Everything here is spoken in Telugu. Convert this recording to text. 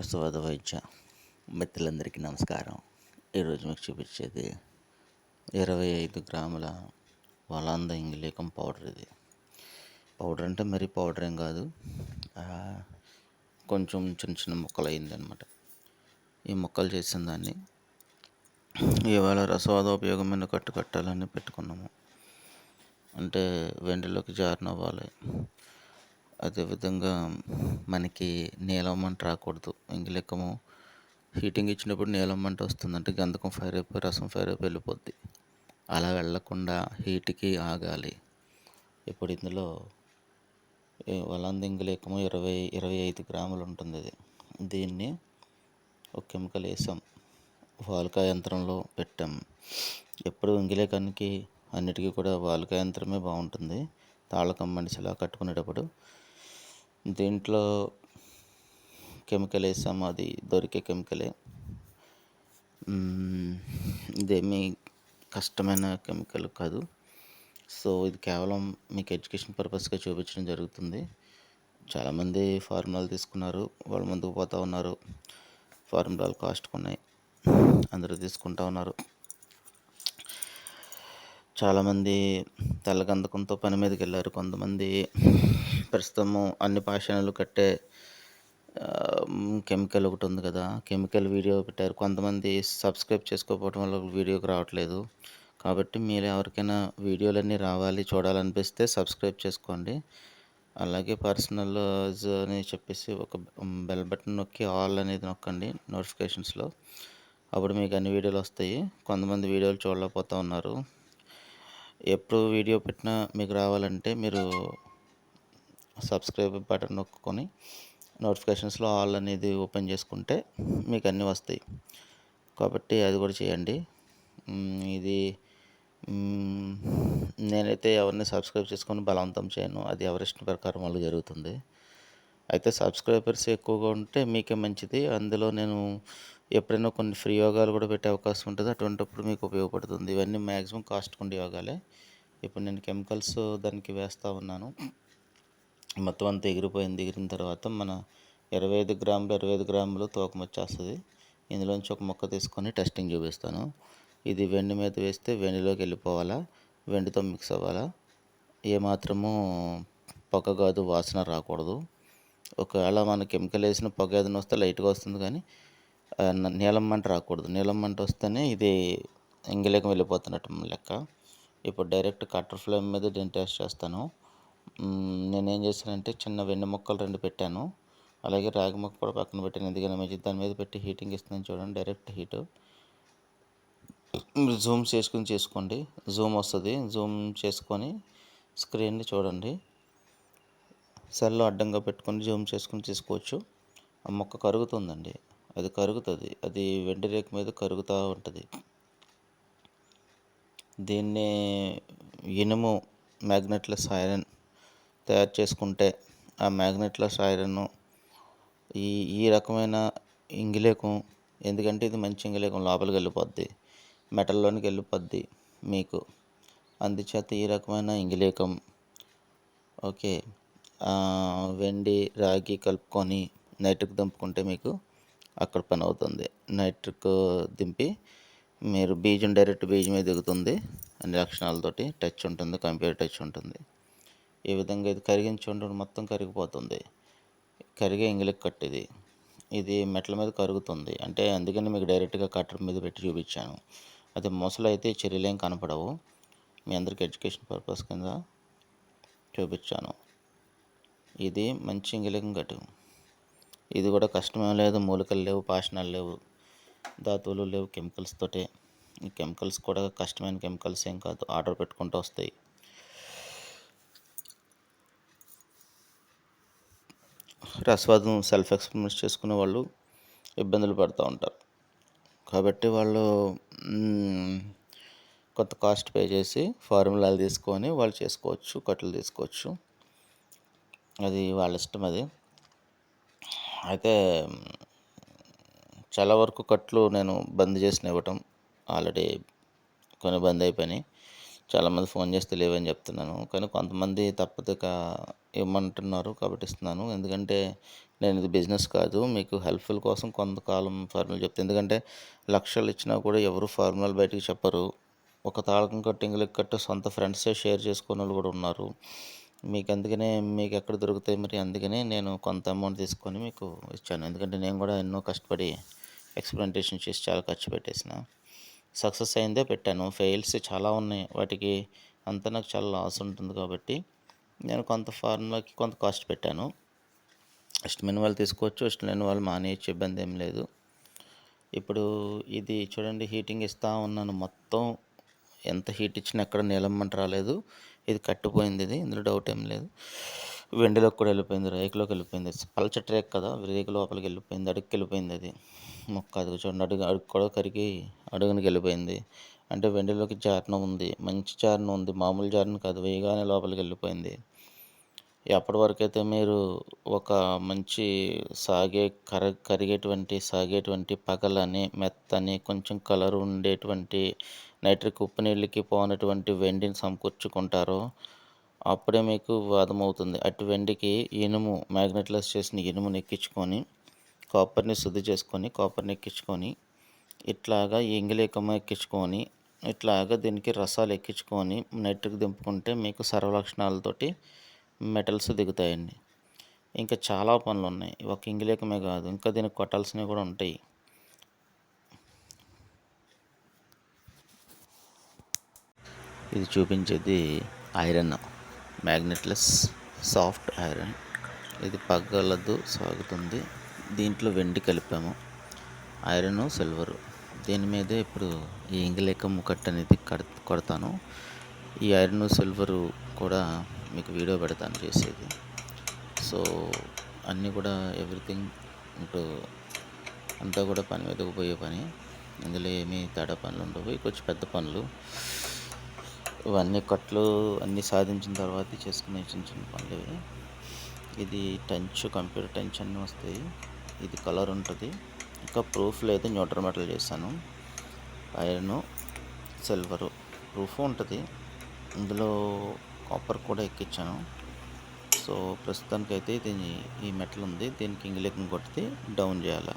రసవాద వైద్య మిత్రులందరికీ నమస్కారం. ఈరోజు మీకు చూపించేది ఇరవై ఐదు గ్రాముల వలాంద ఇంగిలీకం పౌడర్ ఇది. పౌడర్ అంటే మరీ పౌడర్ ఏం కాదు కొంచెం చిన్న చిన్న ముక్కలు అయింది అనమాట ఈ ముక్కలు చేసిన దాన్ని ఇవాళ రసవాద ఉపయోగమైన కట్టు కట్టాలని పెట్టుకున్నాము. అంటే వెండిలోకి జారినవ్వాలి. అదేవిధంగా మనకి నీలం మంట రాకూడదు. ఇంగిలికము హీటింగ్ ఇచ్చినప్పుడు నీలం మంట వస్తుంది అంటే గంధకం ఫైర్ అయిపోయి రసం ఫైర్ అయిపోయి వెళ్ళిపోద్ది. అలా వెళ్ళకుండా హీట్కి ఆగాలి. ఇప్పుడు ఇందులో ఈ వలంద ఇంగిలికము ఇరవై ఇరవై ఐదు గ్రాములు ఉంటుంది ఇది దీన్ని ఒక కెమికల్ వేసాం. వాల్కా యంత్రంలో పెట్టాం. ఎప్పుడు ఇంగిలేకానికి అన్నిటికీ కూడా వాల్కా యంత్రమే బాగుంటుంది. తాళకం మనిషిలా కట్టుకునేటప్పుడు దీంట్లో కెమికల్ వేసాము అది దొరికే కెమికలే. ఇదేమీ కష్టమైన కెమికల్ కాదు. సో ఇది కేవలం మీకు ఎడ్యుకేషన్ పర్పస్గా చూపించడం జరుగుతుంది. చాలామంది ఫార్ములాలు తీసుకున్నారు వాళ్ళు ముందుకు పోతూ ఉన్నారు. ఫార్ములాలు కాస్ట్ ఉన్నాయి అందరూ తీసుకుంటా ఉన్నారు. చాలామంది తెల్లగంధకంతో పని మీదకి వెళ్ళారు కొంతమంది ప్రస్తుతము అన్ని పాషాణాలు కట్టే కెమికల్ ఒకటి ఉంది కదా కెమికల్ వీడియో పెట్టారు. కొంతమంది సబ్స్క్రైబ్ చేసుకోకపోవడం వల్ల వీడియోకి రావట్లేదు. కాబట్టి మీరు ఎవరికైనా వీడియోలన్నీ రావాలి చూడాలనిపిస్తే సబ్స్క్రైబ్ చేసుకోండి. అలాగే పర్సనల్ అని చెప్పేసి ఒక బెల్ బటన్ నొక్కి ఆల్ అనేది నొక్కండి నోటిఫికేషన్స్లో. అప్పుడు మీకు అన్ని వీడియోలు వస్తాయి. కొంతమంది వీడియోలు చూడలేకపోతూ ఉన్నారు. ఎప్పుడు వీడియో పెట్టినా మీకు రావాలంటే మీరు సబ్స్క్రైబ్ బటన్ నొక్కుని నోటిఫికేషన్స్లో ఆల్ అనేది ఓపెన్ చేసుకుంటే మీకు అన్నీ వస్తాయి. కాబట్టి అది కూడా చేయండి. ఇది నేనైతే ఎవరిని సబ్స్క్రైబ్ చేసుకొని బలవంతం చేయను. అది ఎవరిష్ట ప్రకారం వాళ్ళు జరుగుతుంది. అయితే సబ్స్క్రైబర్స్ ఎక్కువగా ఉంటే మీకే మంచిది. అందులో నేను ఎప్పుడైనా కొన్ని ఫ్రీ యోగాలు కూడా పెట్టే అవకాశం ఉంటుంది. అటువంటిప్పుడు మీకు ఉపయోగపడుతుంది. ఇవన్నీ మ్యాక్సిమం కాస్ట్ ఉండే యోగాలే. ఇప్పుడు నేను కెమికల్స్ దానికి వేస్తూ ఉన్నాను. మొత్తం అంతా ఎగిరిపోయింది ఎగిరిన తర్వాత మన ఇరవై ఐదు గ్రాములు ఇరవై ఐదు గ్రాములు తూకం వచ్చేస్తుంది. ఇందులోంచి ఒక మొక్క తీసుకొని టెస్టింగ్ చూపిస్తాను. ఇది వెండి మీద వేస్తే వెండిలోకి వెళ్ళిపోవాలా? వెండితో మిక్స్ అవ్వాలా? ఏమాత్రము పొగ కాదు వాసన రాకూడదు. ఒకవేళ మన కెమికల్ వేసిన పొగ ఏదైనా వస్తే లైట్గా వస్తుంది కానీ నీలం మంట రాకూడదు. నీలం మంట వస్తేనే ఇది ఎంగిలేకం వెళ్ళిపోతున్నట్టు లెక్క. ఇప్పుడు డైరెక్ట్ కట్టర్ ఫ్లేమ్ మీద దీన్ని టేస్ట్ చేస్తాను. నేనేం చేశానంటే చిన్న వెండి ముక్కలు రెండు పెట్టాను. అలాగే రాగి ముక్క కూడా పక్కన పెట్టాను. ఎందుకంటే మంచి దాని మీద పెట్టి హీటింగ్ ఇస్తుందని చూడండి. Direct heat. మీరు జూమ్ చేసుకుని చేసుకోండి. జూమ్ వస్తుంది. జూమ్ చేసుకొని స్క్రీన్ని చూడండి. సెల్లో అడ్డంగా పెట్టుకొని జూమ్ చేసుకుని తీసుకోవచ్చు ఆ మొక్క కరుగుతుందండి. అది కరుగుతుంది. అది వెండి రేకు మీద కరుగుతూ ఉంటుంది. దీన్ని ఇనుము మ్యాగ్నెట్లెస్ ఐరన్ తయారు చేసుకుంటే ఆ మ్యాగ్నెట్లెస్ ఐరన్ ఈ ఈ రకమైన ఇంగిలేకం ఎందుకంటే ఇది మంచి ఇంగిలేకం లోపలికి వెళ్ళిపోద్ది. మెటల్లోనికి వెళ్ళిపోద్ది మీకు. అందుచేత ఈ రకమైన ఇంగిలేకం ఓకే వెండి రాగి కలుపుకొని నైట్కి దంపుకుంటే మీకు అక్కడ పని అవుతుంది. నైట్రిక్ దింపి మీరు బీజం డైరెక్ట్ బీజం మీద దిగుతుంది. అన్ని లక్షణాలతోటి టచ్ ఉంటుంది కంప్యూటర్ టచ్ ఉంటుంది. ఈ విధంగా ఇది కరిగించుకుంటూ మొత్తం కరిగిపోతుంది. కరిగే ఇంగిలిక్ కట్టేది. ఇది మెట్ల మీద కరుగుతుంది. అంటే అందుకని మీకు డైరెక్ట్గా కట్టర్ మీద పెట్టి చూపించాను. అది మొసలు అయితే చర్యలేం కనపడవు. మీ అందరికి ఎడ్యుకేషన్ పర్పస్ కింద చూపించాను. ఇది మంచి ఇంగిలికం కట్టు ఇది కూడా కష్టమేం లేదు. మూలికలు లేవు పాషణాలు లేవు. ధాతువులు లేవు కెమికల్స్ తోటే. ఈ కెమికల్స్ కూడా కష్టమైన కెమికల్స్ ఏం కాదు. ఆర్డర్ పెట్టుకుంటూ వస్తాయి. రసవాదం సెల్ఫ్ ఎక్స్పెరిమెంట్స్ చేసుకునే వాళ్ళు ఇబ్బందులు పడుతూ ఉంటారు. కాబట్టి వాళ్ళు కొంత కాస్ట్ పే చేసి ఫార్ములాలు తీసుకొని వాళ్ళు చేసుకోవచ్చు కట్టలు తీసుకోవచ్చు. అది వాళ్ళ ఇష్టం అది. అయితే చాలా వరకు కట్లు నేను బంద్ చేసిన ఇవ్వటం ఆల్రెడీ కొన్ని బంద్ అయిపోయినాయి. చాలామంది ఫోన్ చేస్తే లేవని చెప్తున్నాను. కానీ కొంతమంది తప్పదుక ఇవ్వమంటున్నారు కాబట్టి ఇస్తున్నాను. ఎందుకంటే నేను ఇది బిజినెస్ కాదు. మీకు హెల్ప్ఫుల్ కోసం కొంతకాలం ఫార్ములా చెప్తాను ఎందుకంటే లక్షలు ఇచ్చినా కూడా ఎవరు ఫార్ములాలు బయటికి చెప్పరు. ఒక తాళకం కట్టింగ్లకి కట్టు సొంత ఫ్రెండ్సే షేర్ చేసుకునే వాళ్ళు కూడా ఉన్నారు. మీకు అందుకనే మీకు ఎక్కడ దొరుకుతాయి మరి అందుకనే నేను కొంత అమౌంట్ తీసుకొని మీకు ఇచ్చాను. ఎందుకంటే నేను కూడా ఎన్నో కష్టపడి ఎక్స్పెరిమెంటేషన్ చేసి చాలా ఖర్చు పెట్టేసిన. సక్సెస్ అయిందే పెట్టాను. ఫెయిల్స్ చాలా ఉన్నాయి. వాటికి అంతా నాకు చాలా లాస్ ఉంటుంది కాబట్టి నేను కొంత ఫార్ములాకి కొంత కాస్ట్ పెట్టాను. ఇష్టమైన వాళ్ళు తీసుకోవచ్చు ఇష్టం లేని వాళ్ళు మానేయచ్చు ఇబ్బంది ఏం లేదు. ఇప్పుడు ఇది చూడండి హీటింగ్ ఇస్తూ ఉన్నాను. మొత్తం ఎంత హీట్ ఇచ్చినా ఎక్కడ నీలమ్మంట రాలేదు. ఇది కట్టిపోయింది ఇది ఇందులో డౌట్ ఏం లేదు. వెండిలోకి కూడా వెళ్ళిపోయింది రేకులోకి వెళ్ళిపోయింది. పల్చటి రేక్ కదా రేకు లోపలికి వెళ్ళిపోయింది అడుగుకి వెళ్ళిపోయింది అది. మొక్క అది చూడండి అడుగు అడుగు కూడా కరిగి అడుగునికి వెళ్ళిపోయింది. అంటే వెండిలోకి జారణ ఉంది మంచి జారణ ఉంది మామూలు జారణ కాదు వేయగానే లోపలికి వెళ్ళిపోయింది. ఎప్పటి వరకు అయితే మీరు ఒక మంచి సాగే కర కరిగేటువంటి సాగేటువంటి పగలని మెత్తని కొంచెం కలర్ ఉండేటువంటి నైట్రిక్ ఉప్పు నీళ్ళకి పోనటువంటి వెండిని సమకూర్చుకుంటారో అప్పుడే మీకు వాదమవుతుంది. అటు వెండికి ఇనుము మ్యాగ్నెట్లెస్ చేసిన ఇనుముని ఎక్కించుకొని కాపర్ని శుద్ధి చేసుకొని కాపర్ని ఎక్కించుకొని ఇట్లాగా ఇంగిలీకమ్మ ఎక్కించుకొని ఇట్లాగా దీనికి రసాలు ఎక్కించుకొని నైట్రిక్ దింపుకుంటే మీకు సర్వలక్షణాలతోటి మెటల్స్ దిగుతాయండి. ఇంకా చాలా పనులు ఉన్నాయి ఒక ఇంగిలేకమే కాదు ఇంకా దీనికి కొట్టాల్సినవి కూడా ఉంటాయి. ఇది చూపించేది ఐరన్ మ్యాగ్నెట్లెస్ సాఫ్ట్ ఐరన్. ఇది పగలదు సాగుతుంది. దీంట్లో వెండి కలిపాము ఐరన్ సిల్వరు. దీని మీదే ఇప్పుడు ఈ ఇంగిలేకం కట్ అనేది కడ కొడతాను. ఈ ఐరన్ సిల్వరు కూడా మీకు వీడియో పెడతాను చేసేది. సో అన్నీ కూడా ఎవ్రీథింగ్ ఇప్పుడు అంతా కూడా పని మీదకు పోయే పని. ఇందులో ఏమీ తేడా పనులు ఉండవు. కొంచెం పెద్ద పనులు. ఇవన్నీ కట్లు అన్నీ సాధించిన తర్వాత చేసుకునే చిన్న చిన్న పనులు ఇవి. ఇది టంచ్ కంప్యూటర్ టంచ్ అన్నీ వస్తాయి. ఇది కలర్ ఉంటుంది. ఇంకా ప్రూఫ్ అయితే న్యూట్రల్ మెటల్ చేశాను. ఐరన్ సిల్వరు ప్రూఫ్ ఉంటుంది. ఇందులో కాపర్ కూడా ఎక్కించాను సో ప్రస్తుతానికైతే ఇది ఈ మెటల్ ఉంది. దీనికి ఇంగిలికం కొడితే డౌన్ చేయాలి.